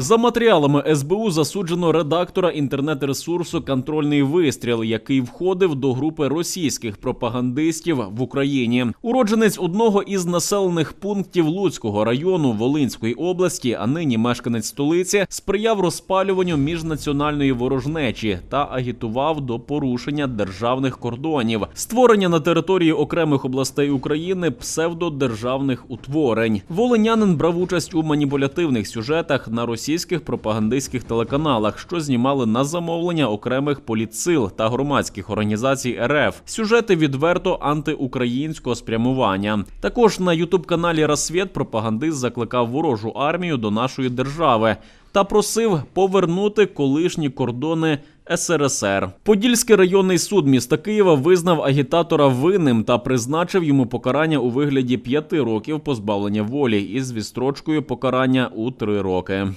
За матеріалами СБУ засуджено редактора інтернет-ресурсу Контрольний вистріл, який входив до групи російських пропагандистів в Україні. Уродженець одного із населених пунктів Луцького району Волинської області, а нині мешканець столиці, сприяв розпалюванню міжнаціональної ворожнечі та агітував до порушення державних кордонів, створення на території окремих областей України псевдодержавних утворень. Волинянин брав участь у маніпулятивних сюжетах на російських пропагандистських телеканалах, що знімали на замовлення окремих політсил та громадських організацій РФ. Сюжети відверто антиукраїнського спрямування. Також на ютуб-каналі Рассвіт пропагандист закликав ворожу армію до нашої держави та просив повернути колишні кордони. СРСР Подільський районний суд міста Києва визнав агітатора винним та призначив йому покарання у вигляді п'яти років позбавлення волі із відстрочкою покарання у три роки.